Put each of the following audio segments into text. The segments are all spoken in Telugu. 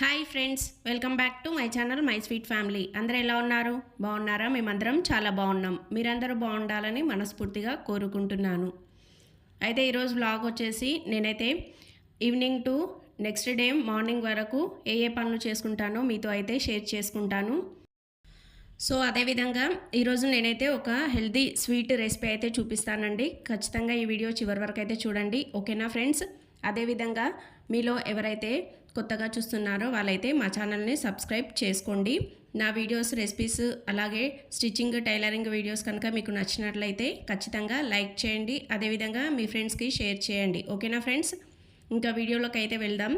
Hi friends welcome back to my channel my sweet family అందరూ ఎలా ఉన్నారు? బాగున్నారా? మేమందరం చాలా బాగున్నాం. మీరందరూ బాగుండాలని మనస్ఫూర్తిగా కోరుకుంటున్నాను. అయితే ఈరోజు వ్లాగ్ వచ్చేసి నేనైతే evening to next day morning వరకు ఏ ఏ పనులు చేసుకుంటానో మీతో అయితే షేర్ చేసుకుంటాను. సో అదేవిధంగా ఈరోజు నేనైతే ఒక హెల్దీ స్వీట్ రెసిపీ అయితే చూపిస్తానండి. ఖచ్చితంగా ఈ వీడియో చివరి వరకు అయితే చూడండి. ఓకేనా ఫ్రెండ్స్ అదేవిధంగా మీలో ఎవరైతే కొత్తగా చూస్తున్నారో వాళ్ళైతే మా ఛానల్ని సబ్స్క్రైబ్ చేసుకోండి. నా వీడియోస్ రెసిపీస్ అలాగే స్టిచ్చింగ్ టైలరింగ్ వీడియోస్ కనుక మీకు నచ్చినట్లయితే ఖచ్చితంగా లైక్ చేయండి. అదేవిధంగా మీ ఫ్రెండ్స్కి షేర్ చేయండి. ఓకేనా ఫ్రెండ్స్? ఇంకా వీడియోలోకి అయితే వెళ్దాం.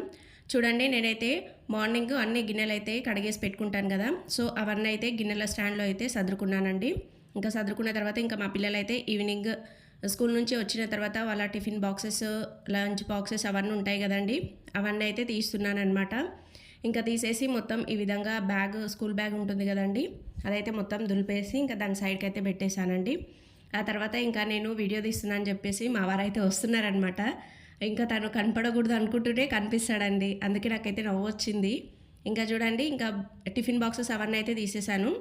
చూడండి నేనైతే మార్నింగ్ అన్ని గిన్నెలు అయితే కడిగేసి పెట్టుకుంటాను కదా. సో అవన్నీ అయితే గిన్నెల స్టాండ్లో అయితే సర్దుకున్నానండి ఇంకా సర్దుకున్న తర్వాత ఇంకా మా పిల్లలైతే ఈవినింగ్ స్కూల్ నుంచి వచ్చిన తర్వాత వాళ్ళ టిఫిన్ బాక్సెస్ లంచ్ బాక్సెస్ అవన్నీ ఉంటాయి కదండి. అవన్నీ అయితే తీస్తున్నాను అనమాట ఇంకా తీసేసి మొత్తం ఈ విధంగా బ్యాగ్ స్కూల్ బ్యాగ్ ఉంటుంది కదండి. అదైతే మొత్తం దులిపేసి ఇంకా దాని సైడ్కి అయితే పెట్టేశానండి. ఆ తర్వాత ఇంకా నేను వీడియో తీస్తున్నాను చెప్పేసి మా వారైతే వస్తున్నారనమాట ఇంకా తను కనపడకూడదు అనుకుంటుంటే కనిపిస్తాడండి. అందుకే నాకైతే నవ్వు వచ్చింది ఇంకా చూడండి ఇంకా టిఫిన్ బాక్సెస్ అవన్నీ అయితే తీసేశాను.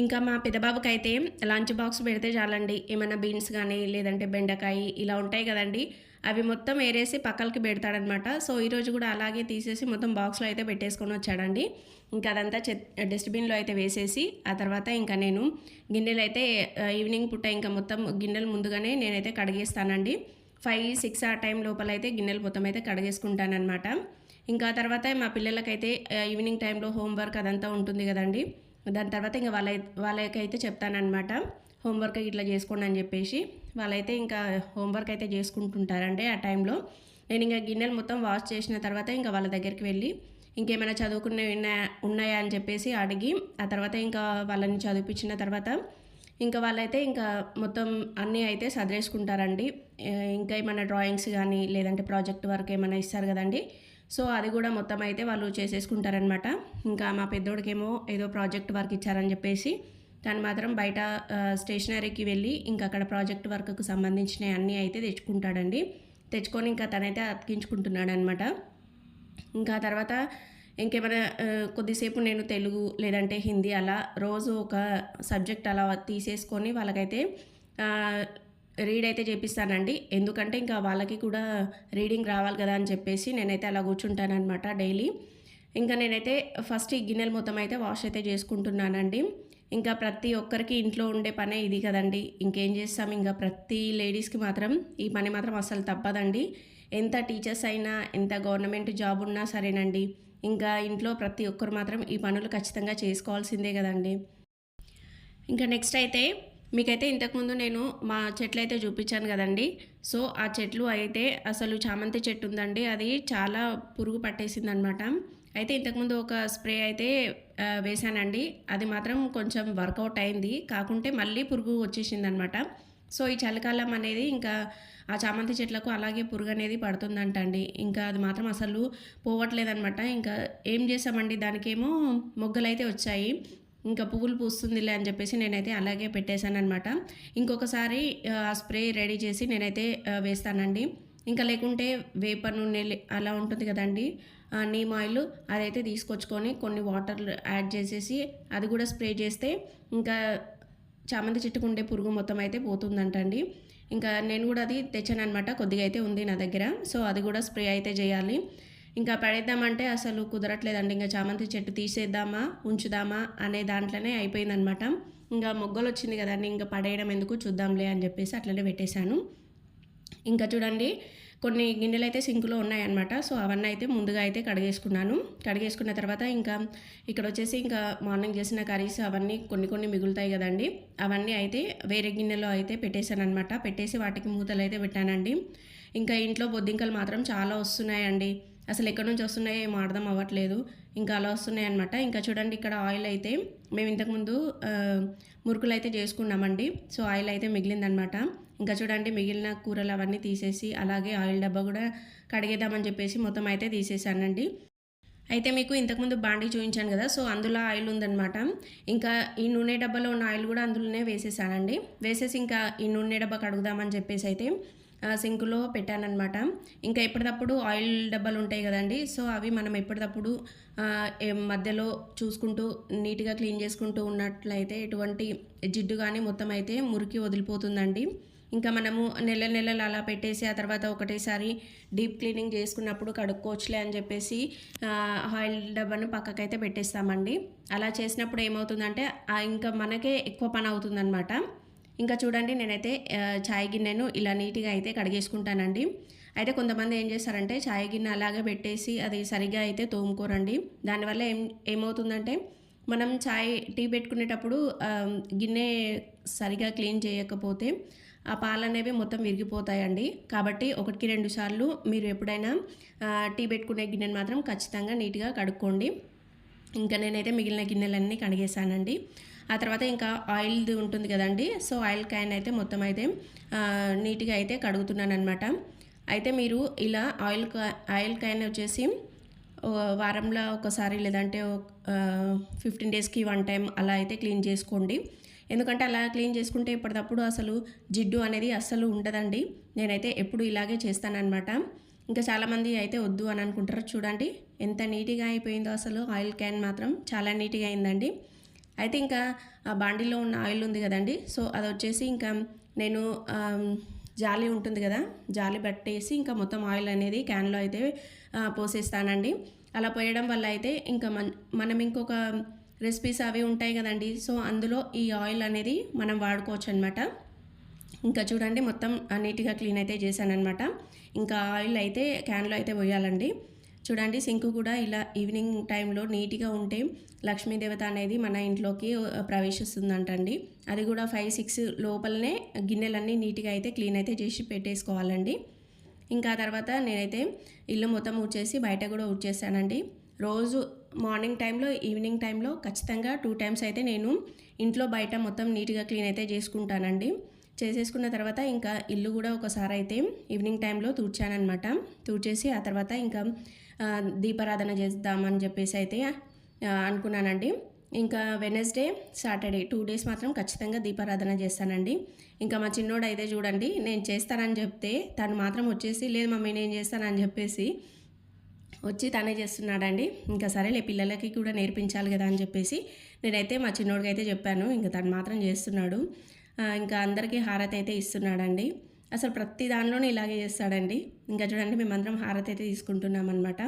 ఇంకా మా పెద్దబాబుకి అయితే లంచ్ బాక్స్ పెడితే చాలండి. ఏమైనా బీన్స్ కానీ లేదంటే బెండకాయ ఇలా ఉంటాయి కదండి. అవి మొత్తం ఏరేసి పక్కలకి పెడతాడనమాట. సో ఈరోజు కూడా అలాగే తీసేసి మొత్తం బాక్స్లో అయితే పెట్టేసుకొని వచ్చాడండి. ఇంకా అదంతా చె డస్ట్బిన్లో అయితే వేసేసి ఆ తర్వాత ఇంకా నేను గిన్నెలు అయితే ఈవినింగ్ పుట్ట ఇంకా మొత్తం గిన్నెలు ముందుగానే నేనైతే కడిగేస్తానండి. ఫైవ్ సిక్స్ ఆ టైం లోపల అయితే గిన్నెలు మొత్తం అయితే కడిగేసుకుంటానమాట ఇంకా తర్వాత మా పిల్లలకైతే ఈవినింగ్ టైంలో హోంవర్క్ అదంతా ఉంటుంది కదండి. దాని తర్వాత ఇంకా వాళ్ళ వాళ్ళకైతే చెప్తానమాట హోంవర్క్ ఇట్లా చేసుకోండి అని చెప్పేసి. వాళ్ళైతే ఇంకా హోంవర్క్ అయితే చేసుకుంటుంటారండి ఆ టైంలో. నేను ఇంకా గిన్నెలు మొత్తం వాష్ చేసిన తర్వాత ఇంకా వాళ్ళ దగ్గరికి వెళ్ళి ఇంకేమైనా చదువుకునేవి ఉన్నాయా? అని చెప్పేసి అడిగి ఆ తర్వాత ఇంకా వాళ్ళని చదివించిన తర్వాత ఇంకా వాళ్ళైతే ఇంకా మొత్తం అన్నీ అయితే సదిరేసుకుంటారండి. ఇంకా ఏమైనా డ్రాయింగ్స్ కానీ లేదంటే ప్రాజెక్ట్ వర్క్ ఏమైనా ఇస్తారు కదండి సో అది కూడా మొత్తం అయితే వాళ్ళు చేసేసుకుంటారనమాట ఇంకా మా పెద్దోడికేమో ఏదో ప్రాజెక్ట్ వర్క్ ఇచ్చారని చెప్పేసి తను మాత్రం బయట స్టేషనరీకి వెళ్ళి ఇంకా అక్కడ ప్రాజెక్ట్ వర్క్కు సంబంధించిన అన్నీ అయితే తెచ్చుకుంటాడండి. తెచ్చుకొని ఇంకా తనైతే అతికించుకుంటున్నాడు అనమాట ఇంకా తర్వాత ఇంకేమైనా కొద్దిసేపు నేను తెలుగు లేదంటే హిందీ అలా రోజు ఒక సబ్జెక్ట్ అలా తీసేసుకొని వాళ్ళకైతే రీడ్ అయితే చేపిస్తానండి. ఎందుకంటే ఇంకా వాళ్ళకి కూడా రీడింగ్ రావాలి కదా అని చెప్పేసి నేనైతే అలా కూర్చుంటానమాట డైలీ. ఇంకా నేనైతే ఫస్ట్ ఈ గిన్నెలు మొత్తం అయితే వాష్ అయితే చేసుకుంటున్నానండి. ఇంకా ప్రతి ఒక్కరికి ఇంట్లో ఉండే పనే ఇది కదండి. ఇంకేం చేస్తాం? ఇంకా ప్రతి లేడీస్కి మాత్రం ఈ పని మాత్రం అస్సలు తప్పదండి. ఎంత టీచర్స్ అయినా ఎంత గవర్నమెంట్ జాబ్ ఉన్నా సరేనండి. ఇంకా ఇంట్లో ప్రతి ఒక్కరు మాత్రం ఈ పనులు ఖచ్చితంగా చేసుకోవాల్సిందే కదండి. ఇంకా నెక్స్ట్ అయితే మీకైతే ఇంతకుముందు నేను మా చెట్లు అయితే చూపించాను కదండి. సో ఆ చెట్లు అయితే అసలు చామంతి చెట్టు ఉందండి. అది చాలా పురుగు పట్టేసింది అనమాట అయితే ఇంతకుముందు ఒక స్ప్రే అయితే వేశానండి. అది మాత్రం కొంచెం వర్కౌట్ అయింది. కాకుంటే మళ్ళీ పురుగు వచ్చేసింది అనమాట సో ఈ చలికాలం అనేది ఇంకా ఆ చామంతి చెట్లకు అలాగే పురుగు అనేది పడుతుందంట అండి ఇంకా అది మాత్రం అసలు పోవట్లేదనమాట. ఇంకా ఏం చేసామండి? దానికేమో మొగ్గలు అయితే వచ్చాయి. ఇంకా పువ్వులు పూస్తుందిలే అని చెప్పేసి నేనైతే అలాగే పెట్టేశాను అనమాట ఇంకొకసారి ఆ, స్ప్రే రెడీ చేసి నేనైతే వేస్తానండి. ఇంకా లేకుంటే వేప నూనె అలా ఉంటుంది కదండి ఆ, నీమ్ ఆయిల్ అదైతే తీసుకొచ్చుకొని కొన్ని వాటర్ యాడ్ చేసేసి అది కూడా స్ప్రే చేస్తే ఇంకా చామంతి చెట్టుకు ఉండే పురుగు మొత్తం అయితే పోతుందంటండి. ఇంకా నేను కూడా అది తెచ్చాను అనమాట కొద్దిగా అయితే ఉంది నా దగ్గర. సో అది కూడా స్ప్రే అయితే చేయాలి. ఇంకా పడేద్దామంటే అసలు కుదరట్లేదండి. ఇంకా చామంతి చెట్టు తీసేద్దామా ఉంచుదామా అనే దాంట్లోనే అయిపోయిందనమాట. ఇంకా మొగ్గలు వచ్చింది కదండి ఇంకా పడేయడం ఎందుకు చూద్దాంలే అని చెప్పేసి అట్లనే పెట్టేశాను. ఇంకా చూడండి కొన్ని గిన్నెలు అయితే సింకులో ఉన్నాయన్నమాట. సో అవన్నీ అయితే ముందుగా అయితే కడిగేసుకున్నాను. కడిగేసుకున్న తర్వాత ఇంకా ఇక్కడ వచ్చేసి ఇంకా మార్నింగ్ చేసిన కర్రీస్ అవన్నీ కొన్ని కొన్ని మిగులుతాయి కదండి. అవన్నీ అయితే వేరే గిన్నెలో అయితే పెట్టేశాను అనమాట పెట్టేసి వాటికి మూతలు అయితే పెట్టానండి. ఇంకా ఇంట్లో బొద్దింకలు మాత్రం చాలా వస్తున్నాయండి. అసలు ఎక్కడి నుంచి వస్తున్నాయో ఏం అర్థం అవ్వట్లేదు. ఇంకా అలా వస్తున్నాయి అనమాట ఇంకా చూడండి ఇక్కడ ఆయిల్ అయితే మేము ఇంతకుముందు మురుకులు అయితే చేసుకున్నామండి. సో ఆయిల్ అయితే మిగిలిందనమాట ఇంకా చూడండి మిగిలిన కూరలు అవన్నీ తీసేసి అలాగే ఆయిల్ డబ్బా కూడా కడిగేద్దామని చెప్పేసి మొత్తం అయితే తీసేసానండి. అయితే మీకు ఇంతకుముందు బాండీ చూపించాను కదా సో అందులో ఆయిల్ ఉందన్నమాట. ఇంకా ఈ నూనె డబ్బాలో ఉన్న ఆయిల్ కూడా అందులోనే వేసేసానండి. వేసేసి ఇంకా ఈ నూనె డబ్బా కడుగుదామని చెప్పేసి అయితే సింకులో పెట్టానమాట ఇంకా ఎప్పటికప్పుడు ఆయిల్ డబ్బాలు ఉంటాయి కదండి సో అవి మనం ఎప్పటికప్పుడు మధ్యలో చూసుకుంటూ నీట్గా క్లీన్ చేసుకుంటూ ఉన్నట్లయితే ఎటువంటి జిడ్డు కానీ మొత్తం అయితే మురికి వదిలిపోతుందండి. ఇంకా మనము నెల నెలలు అలా పెట్టేసి ఆ తర్వాత ఒకటేసారి డీప్ క్లీనింగ్ చేసుకున్నప్పుడు కడుక్కోవచ్చులే అని చెప్పేసి ఆయిల్ డబ్బాను పక్కకైతే పెట్టేస్తామండి. అలా చేసినప్పుడు ఏమవుతుందంటే ఇంకా మనకే ఎక్కువ పని అవుతుందన్నమాట. ఇంకా చూడండి నేనైతే చాయ్ గిన్నెను ఇలా నీట్గా అయితే కడిగేసుకుంటానండి. అయితే కొంతమంది ఏం చేస్తారంటే చాయ్ గిన్నె అలాగే పెట్టేసి అది సరిగా అయితే తోముకోరండి. దానివల్ల ఏం ఏమవుతుందంటే మనం చాయ్ టీ పెట్టుకునేటప్పుడు గిన్నె సరిగా క్లీన్ చేయకపోతే ఆ పాలు అనేవి మొత్తం విరిగిపోతాయండి. కాబట్టి ఒకటికి రెండు సార్లు మీరు ఎప్పుడైనా టీ పెట్టుకునే గిన్నెను మాత్రం ఖచ్చితంగా నీట్గా కడుక్కోండి. ఇంకా నేనైతే మిగిలిన గిన్నెలన్నీ కడిగేసానండి ఆ తర్వాత ఇంకా ఆయిల్ది ఉంటుంది కదండి సో ఆయిల్ క్యాన్ అయితే మొత్తం అయితే నీట్గా అయితే కడుగుతున్నాను అనమాట అయితే మీరు ఇలా ఆయిల్ కా- ఆయిల్ క్యాన్ వచ్చేసి వారంలో ఒకసారి లేదంటే ఫిఫ్టీన్ డేస్కి వన్ టైం అలా అయితే క్లీన్ చేసుకోండి. ఎందుకంటే అలా క్లీన్ చేసుకుంటే ఇప్పటికప్పుడు అసలు జిడ్డు అనేది అస్సలు ఉండదండి. నేనైతే ఎప్పుడు ఇలాగే చేస్తానన్నమాట. ఇంకా చాలామంది అయితే వద్దు అని అనుకుంటారు. చూడండి ఎంత నీట్గా అయిపోయిందో అసలు ఆయిల్ క్యాన్ మాత్రం చాలా నీట్గా అయిందండి. అయితే ఇంకా ఆ బాండీలో ఉన్న ఆయిల్ ఉంది కదండి. సో అది వచ్చేసి ఇంకా నేను జాలి ఉంటుంది కదా జాలి పట్టేసి ఇంకా మొత్తం ఆయిల్ అనేది క్యాన్లో అయితే పోసేస్తానండి. అలా పోయడం వల్ల అయితే ఇంకా మన మనం ఇంకొక రెసిపీస్ అవి ఉంటాయి కదండి. సో అందులో ఈ ఆయిల్ అనేది మనం వాడుకోవచ్చు అనమాట ఇంకా చూడండి మొత్తం నీట్గా క్లీన్ అయితే చేశానమాట ఇంకా ఆయిల్ అయితే క్యాన్లో అయితే పోయాలండి. చూడండి సింక్ కూడా ఇలా ఈవినింగ్ టైంలో నీట్గా ఉంటే లక్ష్మీదేవత అనేది మన ఇంట్లోకి ప్రవేశిస్తుందంటండి. అది కూడా ఫైవ్ సిక్స్ లోపలనే గిన్నెలన్నీ నీట్గా అయితే క్లీన్ అయితే చేసి పెట్టేసుకోవాలండి. ఇంకా ఆ తర్వాత నేనైతే ఇల్లు మొత్తం ఊడ్చేసి బయట కూడా ఊడ్చేసానండి. రోజు మార్నింగ్ టైంలో ఈవినింగ్ టైంలో ఖచ్చితంగా టూ టైమ్స్ అయితే నేను ఇంట్లో బయట మొత్తం నీట్గా క్లీన్ అయితే చేసుకుంటానండి. చేసేసుకున్న తర్వాత ఇంకా ఇల్లు కూడా ఒకసారి అయితే ఈవినింగ్ టైంలో తూడ్చానమాట తూడ్చేసి ఆ తర్వాత ఇంకా దీపారాధన చేద్దామని చెప్పేసి అయితే అనుకున్నానండి. ఇంకా వెనస్డే సాటర్డే టూ డేస్ మాత్రం ఖచ్చితంగా దీపారాధన చేస్తానండి. ఇంకా మా చిన్నోడు అయితే చూడండి నేను చేస్తానని చెప్తే తను మాత్రం వచ్చేసి లేదు మమ్మీ నేను చేస్తానని చెప్పేసి వచ్చి తనే చేస్తున్నాడండి. ఇంకా సరేలే పిల్లలకి కూడా నేర్పించాలి కదా అని చెప్పేసి నేనైతే మా చిన్నోడికి అయితే చెప్పాను. ఇంకా తను మాత్రం చేస్తున్నాడు. ఇంకా అందరికీ హారతి అయితే ఇస్తున్నాడండి. అసలు ప్రతి దానిలోనే ఇలాగే చేస్తాడండి. ఇంకా చూడండి మేమందరం హారతి అయితే తీసుకుంటున్నాం అనమాట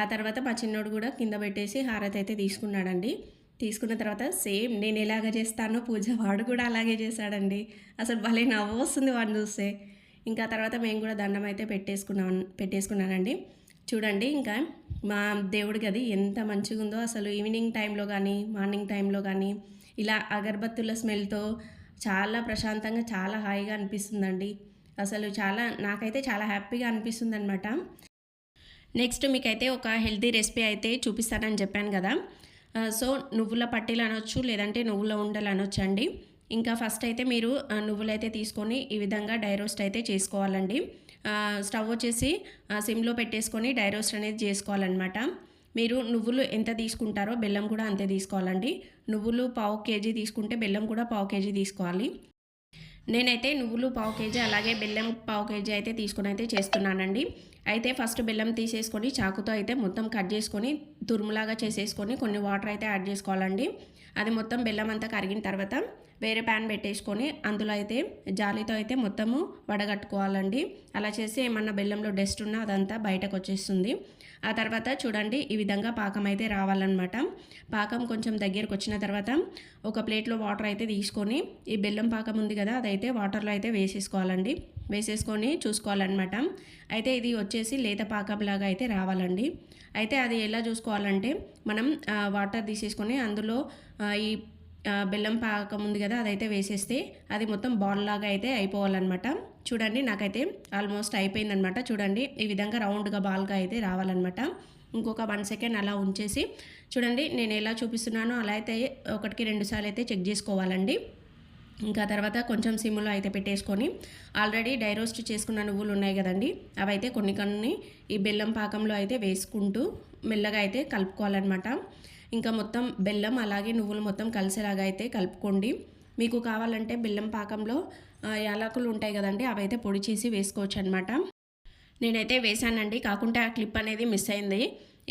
ఆ తర్వాత మా చిన్నోడు కూడా కింద పెట్టేసి హారతి అయితే తీసుకున్నాడండి. తీసుకున్న తర్వాత సేమ్ నేను ఎలాగ చేస్తానో పూజ వాడు కూడా అలాగే చేశాడండి. అసలు భలే నవ్వు వస్తుంది వాడిని చూస్తే. ఇంకా తర్వాత మేము కూడా దండం అయితే పెట్టేసుకున్నాం పెట్టేసుకున్నానండి. చూడండి ఇంకా మా దేవుడి గది ఎంత మంచిగా ఉందో అసలు ఈవినింగ్ టైంలో కానీ మార్నింగ్ టైంలో కానీ ఇలా అగరబత్తుల స్మెల్తో చాలా ప్రశాంతంగా చాలా హాయిగా అనిపిస్తుందండి. అసలు చాలా నాకైతే చాలా హ్యాపీగా అనిపిస్తుంది అనమాట నెక్స్ట్ మీకైతే ఒక హెల్తీ రెసిపీ అయితే చూపిస్తానని చెప్పాను కదా. సో నువ్వుల పట్టీలు అనొచ్చు లేదంటే నువ్వుల ఉండలు అనొచ్చు అండి ఇంకా ఫస్ట్ అయితే మీరు నువ్వులైతే నువ్వులు అయితే తీసుకొని ఈ విధంగా డైరోస్ట్ అయితే చేసుకోవాలండి. స్టవ్ వచ్చేసి సిమ్లో పెట్టేసుకొని డైరోస్ట్ అనేది చేసుకోవాలన్నమాట. మీరు నువ్వులు ఎంత తీసుకుంటారో బెల్లం కూడా అంతే తీసుకోవాలండి. నువ్వులు పావు కేజీ తీసుకుంటే బెల్లం కూడా పావు కేజీ తీసుకోవాలి. నేనైతే నువ్వులు పావు కేజీ అలాగే బెల్లం పావు కేజీ అయితే తీసుకొని అయితే చేస్తున్నానండి. అయితే ఫస్ట్ బెల్లం తీసేసుకొని చాకుతో అయితే మొత్తం కట్ చేసుకొని తురుములాగా చేసేసుకొని కొన్ని వాటర్ అయితే యాడ్ చేసుకోవాలండి. అది మొత్తం బెల్లం అంతా కరిగిన తర్వాత వేరే ప్యాన్ పెట్టేసుకొని అందులో అయితే జాలీతో అయితే మొత్తము వడగట్టుకోవాలండి. అలా చేసి ఏమన్నా బెల్లంలో డస్ట్ ఉన్నా అదంతా బయటకు వచ్చేస్తుంది. ఆ తర్వాత చూడండి ఈ విధంగా పాకం అయితే రావాలన్నమాట. పాకం కొంచెం దగ్గరకు వచ్చిన తర్వాత ఒక ప్లేట్లో వాటర్ అయితే తీసుకొని ఈ బెల్లం పాకం ఉంది కదా అదైతే వాటర్లో అయితే వేసేసుకోవాలండి. వేసేసుకొని చూసుకోవాలన్నమాట. అయితే ఇది వచ్చేసి లేత పాకంలాగా అయితే రావాలండి. అయితే అది ఎలా చూసుకోవాలంటే మనం వాటర్ తీసేసుకొని అందులో ఈ బెల్లం పాకం ఉంది కదా అదైతే వేసేస్తే అది మొత్తం బాల్ లాగా అయితే అయిపోవాలన్నమాట. చూడండి నాకైతే ఆల్మోస్ట్ అయిపోయిందనమాట చూడండి ఈ విధంగా రౌండ్గా బాల్గా అయితే రావాలన్నమాట. ఇంకొక వన్ సెకండ్ అలా ఉంచేసి చూడండి నేను ఎలా చూపిస్తున్నానో అలా అయితే ఒకటికి రెండు సార్లు అయితే చెక్ చేసుకోవాలండి. ఇంకా తర్వాత కొంచెం సిమ్లో అయితే పెట్టేసుకొని ఆల్రెడీ డైరోస్ట్ చేసుకున్న నువ్వులు ఉన్నాయి కదండి అవైతే కొన్ని కొన్ని ఈ బెల్లం పాకంలో అయితే వేసుకుంటూ మెల్లగా అయితే కలుపుకోవాలన్నమాట. ఇంకా మొత్తం బెల్లం అలాగే నువ్వులు మొత్తం కలిసేలాగా అయితే కలుపుకోండి. మీకు కావాలంటే బెల్లం పాకంలో యాలకులు ఉంటాయి కదండి అవైతే పొడి చేసి వేసుకోవచ్చు అనమాట నేనైతే వేసానండి కాకుంటే ఆ క్లిప్ అనేది మిస్ అయింది.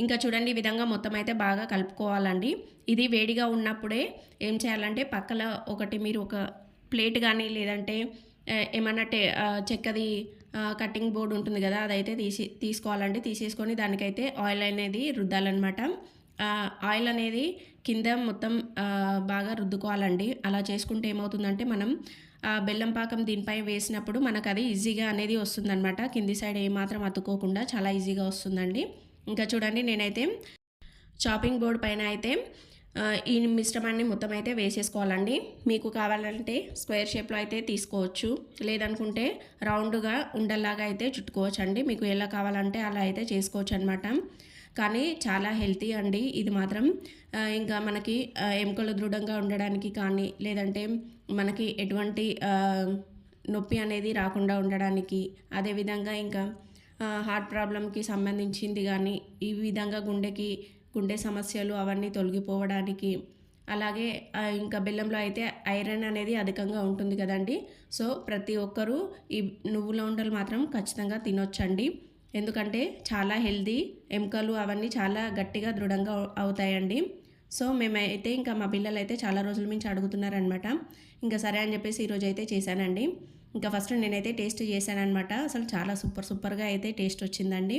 ఇంకా చూడండి ఈ విధంగా మొత్తం అయితే బాగా కలుపుకోవాలండి. ఇది వేడిగా ఉన్నప్పుడే ఏం చేయాలంటే పక్కన ఒకటి మీరు ఒక ప్లేట్ కానీ లేదంటే ఏమన్నా టే చెక్కది కటింగ్ బోర్డు ఉంటుంది కదా అదైతే తీసి తీసుకోవాలండి. తీసేసుకొని దానికైతే ఆయిల్ అనేది రుద్దాలన్నమాట. ఆయిల్ అనేది కింద మొత్తం బాగా రుద్దుకోవాలండి. అలా చేసుకుంటే ఏమవుతుందంటే మనం బెల్లం పాకం దీనిపై వేసినప్పుడు మనకు అది ఈజీగా అనేది వస్తుందన్నమాట. కింది సైడ్ ఏమాత్రం అతుక్కోకుండా చాలా ఈజీగా వస్తుందండి. ఇంకా చూడండి నేనైతే చాపింగ్ బోర్డ్ పైన అయితే ఈ మిశ్రమాన్ని మొత్తం అయితే వేసేసుకోవాలండి. మీకు కావాలంటే స్క్వేర్ షేప్లో అయితే తీసుకోవచ్చు. లేదనుకుంటే రౌండ్గా ఉండలాగా అయితే చుట్టుకోవచ్చు అండి మీకు ఎలా కావాలంటే అలా అయితే చేసుకోవచ్చు అనమాట కానీ చాలా హెల్తీ అండి. ఇది మాత్రం ఇంకా మనకి ఎముకలు దృఢంగా ఉండడానికి కానీ లేదంటే మనకి ఎటువంటి నొప్పి అనేది రాకుండా ఉండడానికి అదేవిధంగా ఇంకా హార్ట్ ప్రాబ్లంకి సంబంధించింది కానీ ఈ విధంగా గుండెకి గుండె సమస్యలు అవన్నీ తొలగిపోవడానికి అలాగే ఇంకా బెల్లంలో అయితే ఐరన్ అనేది అధికంగా ఉంటుంది కదండి. సో ప్రతి ఒక్కరూ ఈ నువ్వుల ఉండలు మాత్రం ఖచ్చితంగా తినొచ్చండి. ఎందుకంటే చాలా హెల్దీ ఎముకలు అవన్నీ చాలా గట్టిగా దృఢంగా అవుతాయండి. సో మేమైతే ఇంకా మా పిల్లలు అయితే చాలా రోజుల నుంచి అడుగుతున్నారనమాట ఇంకా సరే అని చెప్పేసి ఈరోజు అయితే చేశానండి. ఇంకా ఫస్ట్ నేనైతే టేస్ట్ చేశానమాట అసలు చాలా సూపర్ సూపర్గా అయితే టేస్ట్ వచ్చిందండి.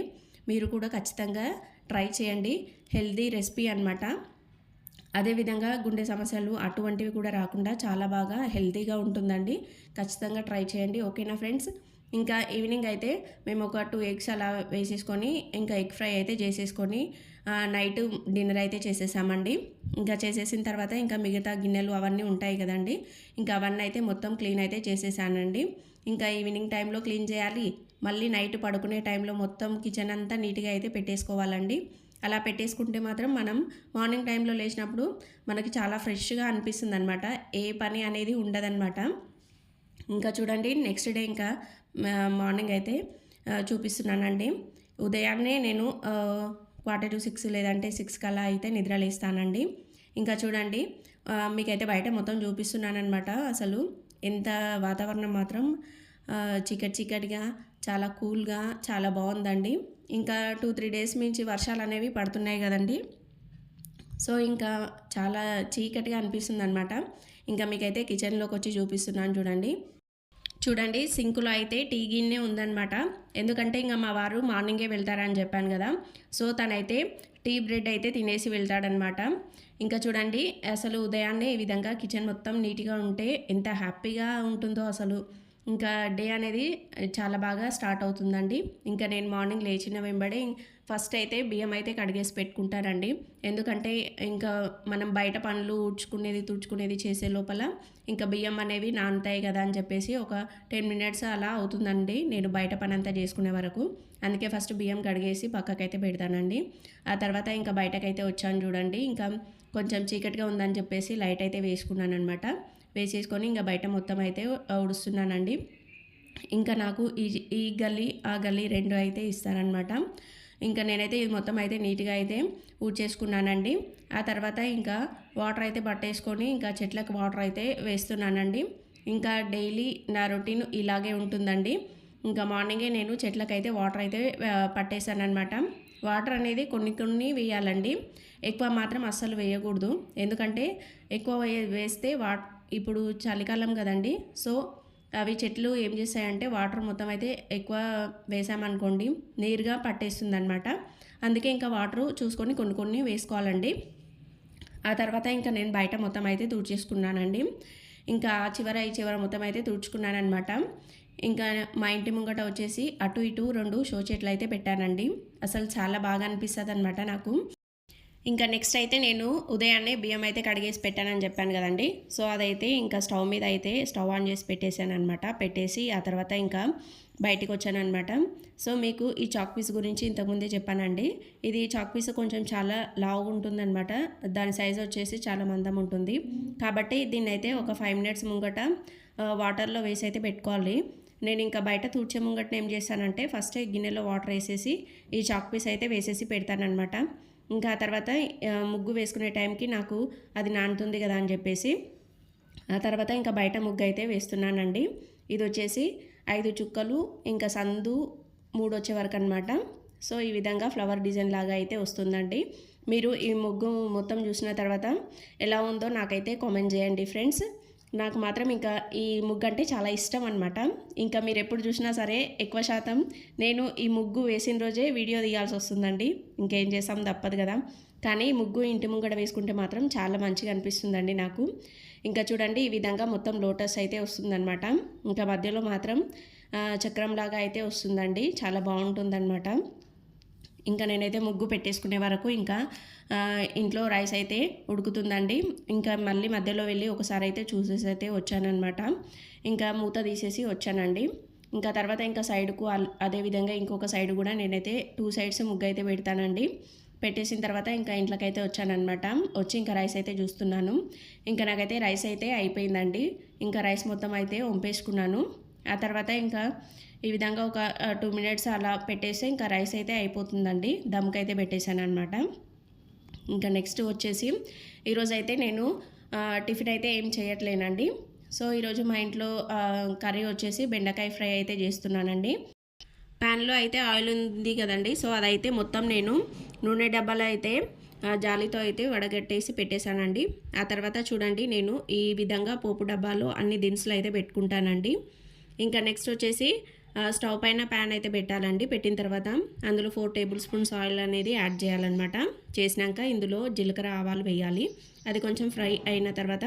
మీరు కూడా ఖచ్చితంగా ట్రై చేయండి. హెల్దీ రెసిపీ అనమాట అదేవిధంగా గుండె సమస్యలు అటువంటివి కూడా రాకుండా చాలా బాగా హెల్తీగా ఉంటుందండి. ఖచ్చితంగా ట్రై చేయండి. ఓకేనా ఫ్రెండ్స్? ఇంకా ఈవినింగ్ అయితే మేము ఒక టూ ఎగ్స్ అలా వేసేసుకొని ఇంకా ఎగ్ ఫ్రై అయితే చేసేసుకొని నైట్ డిన్నర్ అయితే చేసేసామండి. ఇంకా చేసేసిన తర్వాత ఇంకా మిగతా గిన్నెలు అవన్నీ ఉంటాయి కదండి. ఇంకా అవన్నీ అయితే మొత్తం క్లీన్ అయితే చేసేసానండి. ఇంకా ఈవినింగ్ టైంలో క్లీన్ చేయాలి. మళ్ళీ నైట్ పడుకునే టైంలో మొత్తం కిచెన్ అంతా నీట్గా అయితే పెట్టేసుకోవాలండి. అలా పెట్టేసుకుంటే మాత్రం మనం మార్నింగ్ టైంలో లేచినప్పుడు మనకి చాలా ఫ్రెష్గా అనిపిస్తుంది అనమాట ఏ పని అనేది ఉండదన్నమాట. ఇంకా చూడండి నెక్స్ట్ డే ఇంకా మార్నింగ్ అయితే చూపిస్తున్నానండి. ఉదయాన్నే నేను క్వార్టర్ టు సిక్స్ లేదంటే సిక్స్ కల్లా అయితే నిద్రలేస్తానండి ఇంకా చూడండి మీకైతే బయట మొత్తం చూపిస్తున్నానమాట అసలు. ఎంత వాతావరణం మాత్రం ఆ, చీకటి చీకటిగా చాలా కూల్గా చాలా బాగుందండి. ఇంకా టూ త్రీ డేస్ నుంచి వర్షాలు అనేవి పడుతున్నాయి కదండి. సో ఇంకా చాలా చీకటిగా అనిపిస్తుంది అనమాట ఇంకా మీకైతే కిచెన్లోకి వచ్చి చూపిస్తున్నాను చూడండి. చూడండి సింకులో అయితే టీ గిన్నె ఉందనమాట ఎందుకంటే ఇంకా మా వారు మార్నింగే వెళ్తారని చెప్పాను కదా. సో తనైతే టీ బ్రెడ్ అయితే తినేసి వెళ్తాడనమాట ఇంకా చూడండి అసలు ఉదయాన్నే ఈ విధంగా కిచెన్ మొత్తం నీట్గా ఉంటే ఎంత హ్యాపీగా ఉంటుందో అసలు. ఇంకా డే అనేది చాలా బాగా స్టార్ట్ అవుతుందండి. ఇంకా నేను మార్నింగ్ లేచిన వెంబడే ఫస్ట్ అయితే బియ్యం అయితే కడిగేసి పెట్టుకుంటానండి ఎందుకంటే ఇంకా మనం బయట పనులు ఊడ్చుకునేది తుడుచుకునేది చేసే లోపల ఇంకా బియ్యం అనేవి నానుతాయి కదా అని చెప్పేసి ఒక టెన్ మినిట్స్ అలా అవుతుందండి నేను బయట పని అంతా చేసుకునే వరకు. అందుకే ఫస్ట్ బియ్యం కడిగేసి పక్కకైతే పెడతానండి. ఆ తర్వాత ఇంకా బయటకైతే వచ్చాను చూడండి. ఇంకా కొంచెం చీకటిగా ఉందని చెప్పేసి లైట్ అయితే వేసుకున్నాను అనమాట వేసేసుకొని ఇంకా బయట మొత్తం అయితే ఉడుస్తున్నానండి. ఇంకా నాకు ఈ ఈ గల్లీ ఆ గల్లీ రెండు అయితే ఇస్తారనమాట ఇంకా నేనైతే ఇది మొత్తం అయితే నీట్గా అయితే ఊడ్చేసుకున్నానండి. ఆ తర్వాత ఇంకా వాటర్ అయితే పట్టేసుకొని ఇంకా చెట్లకు వాటర్ అయితే వేస్తున్నానండి. ఇంకా డైలీ నా రొటీన్ ఇలాగే ఉంటుందండి. ఇంకా మార్నింగే నేను చెట్లకైతే వాటర్ అయితే పట్టేశాను అనమాట వాటర్ అనేది కొన్ని కొన్ని వేయాలండి. ఎక్కువ మాత్రం అస్సలు వేయకూడదు. ఎందుకంటే ఎక్కువ వేస్తే వా ఇప్పుడు చలికాలం కదండి. సో అవి చెట్లు ఏం చేస్తాయంటే వాటర్ మొత్తం అయితే ఎక్కువ వేసామనుకోండి నీరుగా పట్టేస్తుంది అనమాట అందుకే ఇంకా వాటర్ చూసుకొని కొన్ని కొన్ని వేసుకోవాలండి. ఆ తర్వాత ఇంకా నేను బయట మొత్తం అయితే తుడిచేసుకున్నానండి. ఇంకా ఆ చివర ఈ చివర మొత్తం అయితే తుడుచుకున్నాను అనమాట ఇంకా మా ఇంటి ముంగట వచ్చేసి అటు ఇటు రెండు షో చెట్లు అయితే పెట్టానండి. అసలు చాలా బాగా అనిపిస్తుంది అనమాట నాకు. ఇంకా నెక్స్ట్ అయితే నేను ఉదయాన్నే బియ్యం అయితే కడిగేసి పెట్టానని చెప్పాను కదండి. సో అదైతే ఇంకా స్టవ్ మీద అయితే స్టవ్ ఆన్ చేసి పెట్టేశాను అనమాట పెట్టేసి ఆ తర్వాత ఇంకా బయటికి వచ్చాను అనమాట సో మీకు ఈ చాక్ పీస్ గురించి ఇంతకుముందే చెప్పానండి. ఇది చాక్ పీస్ కొంచెం చాలా లావుగా ఉంటుందన్నమాట. దాని సైజ్ వచ్చేసి చాలా మందం ఉంటుంది. కాబట్టి దీన్ని అయితే ఒక ఫైవ్ మినిట్స్ ముంగట వాటర్లో వేసి అయితే పెట్టుకోవాలి. నేను ఇంకా బయట తూర్చే ముంగట ఏం చేస్తానంటే ఫస్ట్ గిన్నెలో వాటర్ వేసేసి ఈ చాక్ పీస్ అయితే వేసేసి పెడతానమాట ఇంకా ఆ తర్వాత ముగ్గు వేసుకునే టైంకి నాకు అది నానుతుంది కదా అని చెప్పేసి ఆ తర్వాత ఇంకా బయట ముగ్గు అయితే వేస్తున్నానండి. ఇది వచ్చేసి ఐదు చుక్కలు ఇంకా సందు మూడు వచ్చే వరకు అనమాట సో ఈ విధంగా ఫ్లవర్ డిజైన్ లాగా అయితే వస్తుందండి. మీరు ఈ ముగ్గు మొత్తం చూసిన తర్వాత ఎలా ఉందో నాకైతే కామెంట్ చేయండి ఫ్రెండ్స్. నాకు మాత్రం ఇంకా ఈ ముగ్గు అంటే చాలా ఇష్టం అనమాట ఇంకా మీరు ఎప్పుడు చూసినా సరే ఎక్కువ శాతం నేను ఈ ముగ్గు వేసిన రోజే వీడియో తీయాల్సి వస్తుందండి. ఇంకేం చేస్తాం తప్పదు కదా. కానీ ముగ్గు ఇంటి ముంగడ వేసుకుంటే మాత్రం చాలా మంచిగా అనిపిస్తుందండి నాకు. ఇంకా చూడండి ఈ విధంగా మొత్తం లోటస్ అయితే వస్తుందన్నమాట. ఇంకా మధ్యలో మాత్రం చక్రంలాగా అయితే వస్తుందండి. చాలా బాగుంటుందన్నమాట. ఇంకా నేనైతే ముగ్గు పెట్టేసుకునే వరకు ఇంకా ఇంట్లో రైస్ అయితే ఉడుకుతుందండి. ఇంకా మళ్ళీ మధ్యలో వెళ్ళి ఒకసారి అయితే చూసేసి అయితే వచ్చానమాట ఇంకా మూత తీసేసి వచ్చానండి. ఇంకా తర్వాత ఇంకా సైడ్కు అదేవిధంగా ఇంకొక సైడ్ కూడా నేనైతే టూ సైడ్స్ ముగ్గు అయితే పెడతానండి. పెట్టేసిన తర్వాత ఇంకా ఇంట్లోకైతే వచ్చానమాట వచ్చి ఇంకా రైస్ అయితే చూస్తున్నాను. ఇంకా నాకైతే రైస్ అయితే అయిపోయిందండి. ఇంకా రైస్ మొత్తం అయితే వంపేసుకున్నాను. ఆ తర్వాత ఇంకా ఈ విధంగా ఒక టూ మినిట్స్ అలా పెట్టేస్తే ఇంకా రైస్ అయితే అయిపోతుందండి. దమ్కైతే అయితే పెట్టేశాను అనమాట ఇంకా నెక్స్ట్ వచ్చేసి ఈరోజు అయితే నేను టిఫిన్ అయితే ఏం చేయట్లేనండి. సో ఈరోజు మా ఇంట్లో కర్రీ వచ్చేసి బెండకాయ ఫ్రై అయితే చేస్తున్నానండి. ప్యాన్లో అయితే ఆయిల్ ఉంది కదండి. సో అదైతే మొత్తం నేను నూనె డబ్బాలో అయితే జాలితో అయితే వడగట్టేసి పెట్టేశానండి. ఆ తర్వాత చూడండి నేను ఈ విధంగా పోపు డబ్బాలో అన్ని దినుసులు అయితే పెట్టుకుంటానండి. ఇంకా నెక్స్ట్ వచ్చేసి స్టవ్ పైన ప్యాన్ అయితే పెట్టాలండి. పెట్టిన తర్వాత అందులో ఫోర్ టేబుల్ స్పూన్స్ ఆయిల్ అనేది యాడ్ చేయాలన్నమాట. చేసినాక ఇందులో జీలకర్ర ఆవాలు వేయాలి. అది కొంచెం ఫ్రై అయిన తర్వాత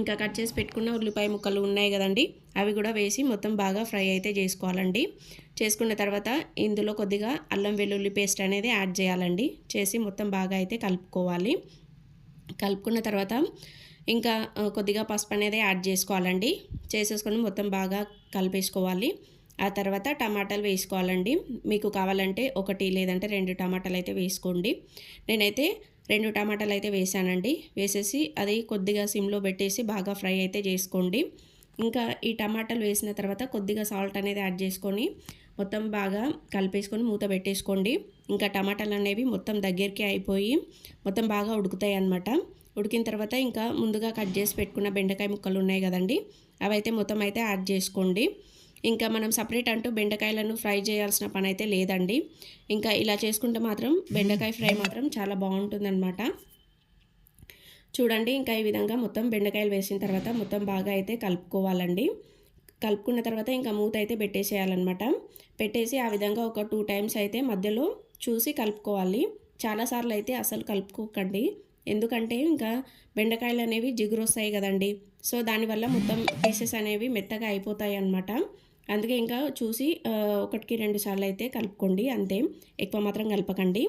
ఇంకా కట్ చేసి పెట్టుకున్న ఉల్లిపాయ ముక్కలు ఉన్నాయి కదండి అవి కూడా వేసి మొత్తం బాగా ఫ్రై అయితే చేసుకోవాలండి. చేసుకున్న తర్వాత ఇందులో కొద్దిగా అల్లం వెల్లుల్లి పేస్ట్ అనేది యాడ్ చేయాలండి. చేసి మొత్తం బాగా అయితే కలుపుకోవాలి. కలుపుకున్న తర్వాత ఇంకా కొద్దిగా పసుపు అనేది యాడ్ చేసుకోవాలండి. చేసేసుకొని మొత్తం బాగా కలిపేసుకోవాలి. ఆ తర్వాత టమాటాలు వేసుకోవాలండి. మీకు కావాలంటే ఒకటి లేదంటే రెండు టమాటాలు అయితే వేసుకోండి. నేనైతే రెండు టమాటాలు అయితే వేసానండి. వేసేసి అది కొద్దిగా సిమ్లో పెట్టేసి బాగా ఫ్రై అయితే చేసుకోండి. ఇంకా ఈ టమాటాలు వేసిన తర్వాత కొద్దిగా సాల్ట్ అనేది యాడ్ చేసుకొని మొత్తం బాగా కలిపేసుకొని మూత పెట్టేసుకోండి. ఇంకా టమాటాలు అనేవి మొత్తం దగ్గరికి అయిపోయి మొత్తం బాగా ఉడుకుతాయి అన్నమాట. ఉడికిన తర్వాత ఇంకా ముందుగా కట్ చేసి పెట్టుకున్న బెండకాయ ముక్కలు ఉన్నాయి కదండి. అవైతే మొత్తం అయితే యాడ్ చేసుకోండి. ఇంకా మనం సపరేట్ అంటూ బెండకాయలను ఫ్రై చేయాల్సిన పని అయితే లేదండి. ఇంకా ఇలా చేసుకుంటే మాత్రం బెండకాయ ఫ్రై మాత్రం చాలా బాగుంటుందన్నమాట. చూడండి ఇంకా ఈ విధంగా మొత్తం బెండకాయలు వేసిన తర్వాత మొత్తం బాగా అయితే కలుపుకోవాలండి. కలుపుకున్న తర్వాత ఇంకా మూత అయితే పెట్టేసేయాలన్నమాట. పెట్టేసి ఆ విధంగా ఒక టూ టైమ్స్ అయితే మధ్యలో చూసి కలుపుకోవాలి. చాలాసార్లు అయితే అసలు కలుపుకోకండి. ఎందుకంటే ఇంకా బెండకాయలు అనేవి జిగురు వస్తాయి కదండి. సో దానివల్ల మొత్తం పీసెస్ అనేవి మెత్తగా అయిపోతాయి అన్నమాట అందుకే ఇంకా చూసి ఒకటికి రెండు సార్లు అయితే కలుపుకోండి అంతే. ఎక్కువ మాత్రం కలపకండి.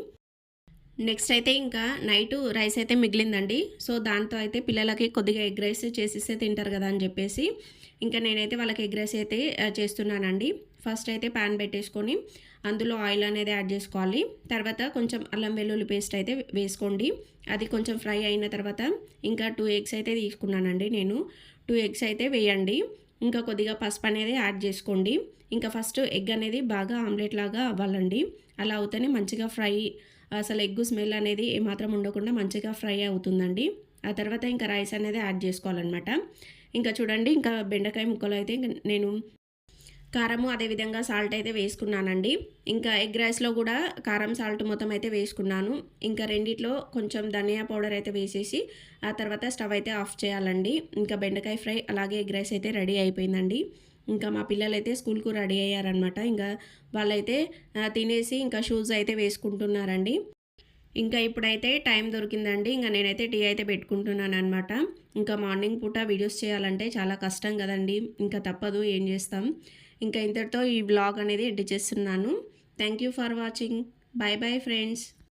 నెక్స్ట్ అయితే ఇంకా నైట్ రైస్ అయితే మిగిలిందండి. సో దాంతో అయితే పిల్లలకి కొద్దిగా ఎగ్ రైస్ చేసిస్తే తింటారు కదా అని చెప్పేసి ఇంకా నేనైతే వాళ్ళకి ఎగ్ రైస్ అయితే చేస్తున్నానండి. ఫస్ట్ అయితే ప్యాన్ పెట్టేసుకొని అందులో ఆయిల్ అనేది యాడ్ చేసుకోవాలి. తర్వాత కొంచెం అల్లం వెల్లుల్లి పేస్ట్ అయితే వేసుకోండి. అది కొంచెం ఫ్రై అయిన తర్వాత ఇంకా టూ ఎగ్స్ అయితే తీసుకున్నానండి నేను. టూ ఎగ్స్ అయితే వేయండి. ఇంకా కొద్దిగా పసుపు అనేది యాడ్ చేసుకోండి. ఇంకా ఫస్ట్ ఎగ్ అనేది బాగా ఆమ్లెట్ లాగా అవ్వాలండి. అలా అవుతేనే మంచిగా ఫ్రై అసలు ఎగ్ స్మెల్ అనేది ఏమాత్రం ఉండకుండా మంచిగా ఫ్రై అవుతుందండి. ఆ తర్వాత ఇంకా రైస్ అనేది యాడ్ చేసుకోవాలన్నమాట. ఇంకా చూడండి ఇంకా బెండకాయ ముక్కలు అయితే నేను కారము అదేవిధంగా సాల్ట్ అయితే వేసుకున్నానండి. ఇంకా ఎగ్ రైస్లో కూడా కారం సాల్ట్ మొత్తం అయితే వేసుకున్నాను. ఇంకా రెండిట్లో కొంచెం ధనియా పౌడర్ అయితే వేసేసి ఆ తర్వాత స్టవ్ అయితే ఆఫ్ చేయాలండి. ఇంకా బెండకాయ ఫ్రై అలాగే ఎగ్ రైస్ అయితే రెడీ అయిపోయిందండి. ఇంకా మా పిల్లలైతే స్కూల్కు రెడీ అయ్యారనమాట ఇంకా వాళ్ళైతే తినేసి ఇంకా షూస్ అయితే వేసుకుంటున్నారండి. ఇంకా ఇప్పుడైతే టైం దొరికిందండి. ఇంకా నేనైతే టీ అయితే పెట్టుకుంటున్నాను అనమాట ఇంకా మార్నింగ్ పూట వీడియోస్ చేయాలంటే చాలా కష్టం కదండి. ఇంకా తప్పదు ఏం చేస్తాం. ఇంకా ఇంతటితో ఈ బ్లాగ్ అనేది ఎండ్ చేస్తున్నాను. Thank you for watching bye bye friends